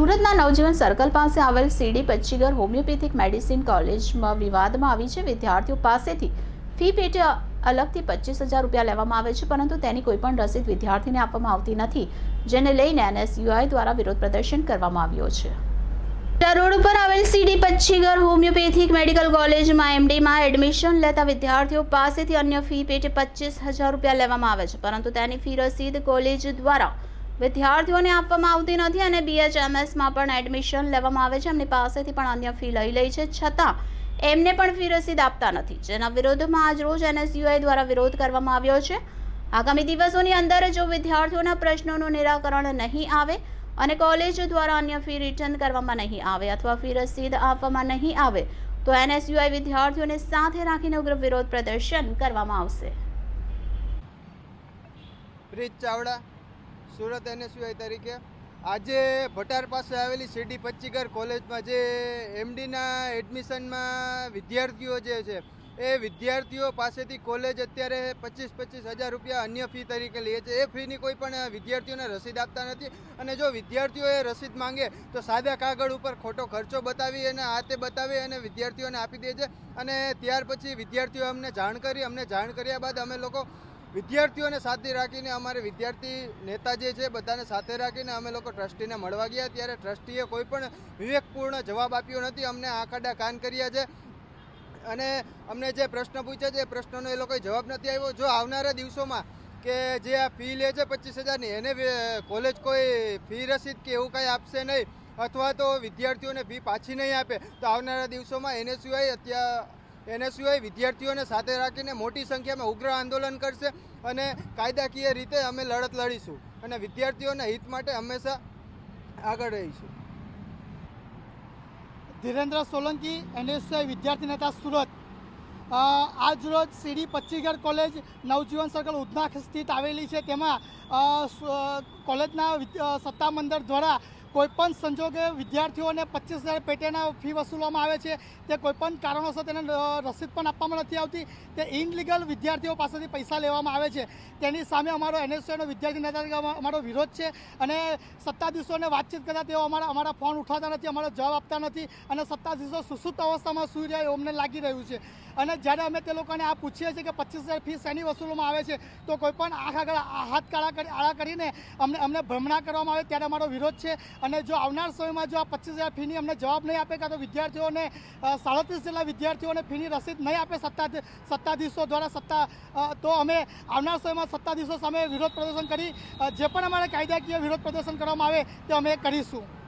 સુરતના નવજીવન સર્કલ પાસે આવેલ સીડી પચ્ચીગર હોમિયોપેથિક મેડિસિન કોલેજમાં વિવાદમાં આવી છે. વિદ્યાર્થીઓ પાસેથી ફી પેટે અલગથી પચીસ હજાર રૂપિયા લેવામાં આવે છે, પરંતુ તેની કોઈપણ રસીદ વિદ્યાર્થીને આપવામાં આવતી નથી, જેને લઈને એનએસયુઆઈ દ્વારા વિરોધ પ્રદર્શન કરવામાં આવ્યો છે. રોડ ઉપર આવેલ સીડી પચ્ચીગર હોમિયોપેથિક મેડિકલ કોલેજમાં એમડીમાં એડમિશન લેતા વિદ્યાર્થીઓ પાસેથી અન્ય ફી પેટે પચીસ હજાર રૂપિયા લેવામાં આવે છે, પરંતુ તેની ફી રસીદ કોલેજ દ્વારા વિદ્યાર્થીઓને આપવામાં આવતી નથી અને બીએચએમએસમાં પણ એડમિશન લેવામાં આવે છે. એમની પાસેથી પણ અન્ય ફી લઈ લે છે. છતાં એમને પણ ફી રસીદ આપતા નથી. જેના વિરોધમાં આજરોજ એનએસયુઆઈ દ્વારા વિરોધ કરવામાં આવ્યો છે. આગામી દિવસોની અંદર જો વિદ્યાર્થીઓના પ્રશ્નોનું નિરાકરણ નહીં આવે અને કોલેજ દ્વારા અન્ય ફી રિટર્ન કરવામાં નહીં આવે અથવા ફી રસીદ આપવામાં નહીં આવે, તો એનએસયુઆઈ વિદ્યાર્થીઓને સાથે રાખીને ઉગ્ર વિરોધ પ્રદર્શન કરવામાં આવશે. પ્રીત ચાવડા. સુરત એનએસયુઆઈ તરીકે. આજે ભટાર પાસે આવેલી સીડી પચ્ચીગર કોલેજમાં જે એમડીના એડમિશનમાં વિદ્યાર્થીઓ જે છે, એ વિદ્યાર્થીઓ પાસેથી કોલેજ અત્યારે પચીસ પચીસ હજાર રૂપિયા અન્ય ફી તરીકે લે છે. એ ફીની કોઈ પણ વિદ્યાર્થીઓને રસીદ આપતા નથી. અને જો વિદ્યાર્થીઓ એ રસીદ માંગે તો સાદા કાગળ ઉપર ખોટો ખર્ચો બતાવી અને તે બતાવી અને વિદ્યાર્થીઓને આપી દે છે. અને ત્યાર પછી વિદ્યાર્થીઓ અમને જાણ કરી. અમને જાણ કર્યા બાદ અમે લોકો વિદ્યાર્થીઓને સાથે રાખીને અમારે વિદ્યાર્થી નેતા જે છે બધાને સાથે રાખીને અમે લોકો ટ્રસ્ટીને મળવા ગયા. ત્યારે ટ્રસ્ટીએ કોઈ પણ વિવેકપૂર્ણ જવાબ આપ્યો નથી. અમને આખાડા કાન કર્યા છે. અને અમને જે પ્રશ્ન પૂછ્યા છે એ પ્રશ્નનો એ લોકોએ જવાબ નથી આવ્યો જો આવનારા દિવસોમાં કે જે આ ફી લે છે પચીસ હજારની, એને કોલેજ કોઈ ફી રસીદ કે એવું કાંઈ આપશે નહીં, અથવા તો વિદ્યાર્થીઓને ફી પાછી નહીં આપે, તો આવનારા દિવસોમાં એને સિવાય અત્યાર એને સિવાય વિદ્યાર્થીઓને સાથે રાખીને મોટી સંખ્યામાં ઉગ્ર આંદોલન કરશે અને કાયદાકીય રીતે અમે લડત લડીશું અને વિદ્યાર્થીઓના હિત માટે હંમેશા આગળ રહીશું. ધીરેન્દ્ર સોલંકી એનએસયુઆઈ વિદ્યાર્થી નેતા સુરત. આજ રોજ સીડી પચ્ચીગઢ કોલેજ નવજીવન સર્કલ ઉધના સ્થિત આવેલી છે. તેમાં કોલેજના વિદ- અ, સત્તા મંડળ દ્વારા કોઈપણ સંજોગે વિદ્યાર્થીઓને પચીસ હજાર પેટેના ફી વસૂલવામાં આવે છે, તે કોઈપણ કારણોસર તેને રસીદ પણ આપવામાં નથી આવતી, તે ઇનલીગલ વિદ્યાર્થીઓ પાસેથી પૈસા લેવામાં આવે છે. તેની સામે અમારો એનએસયુનો વિદ્યાર્થી નેતા અમારો વિરોધ છે અને સત્તાધીશોને વાતચીત કરતા તેઓ અમારા અમારા ફોન ઉઠાવતા નથી, અમારો જવાબ આપતા નથી અને સત્તાધીશો સુસુપ્ત અવસ્થામાં સૂઈ રહ્યા એવું અમને લાગી રહ્યું છે. અને જ્યારે અમે તે લોકોને આ પૂછીએ છીએ કે પચીસ હજાર ફી શેની વસૂલવામાં આવે છે, તો કોઈપણ આંખ આગળ, હાથ કાળા આળા કરીને અમને અમને ભ્રમણા કરવામાં આવે ત્યારે અમારો વિરોધ છે અને જો આવનાર સમયમાં જો આ પચીસ હજાર ફીની અમને જવાબ નહીં આપે કાં તો વિદ્યાર્થીઓને સાડત્રીસ જેટલા વિદ્યાર્થીઓને ફીની રસીદ નહીં આપે સત્તા સત્તાધીશો દ્વારા સત્તા તો અમે આવનાર સમયમાં સત્તાધીશો સામે વિરોધ પ્રદર્શન કરી જે પણ અમારે કાયદાકીય વિરોધ પ્રદર્શન કરવામાં આવે તે અમે કરીશું.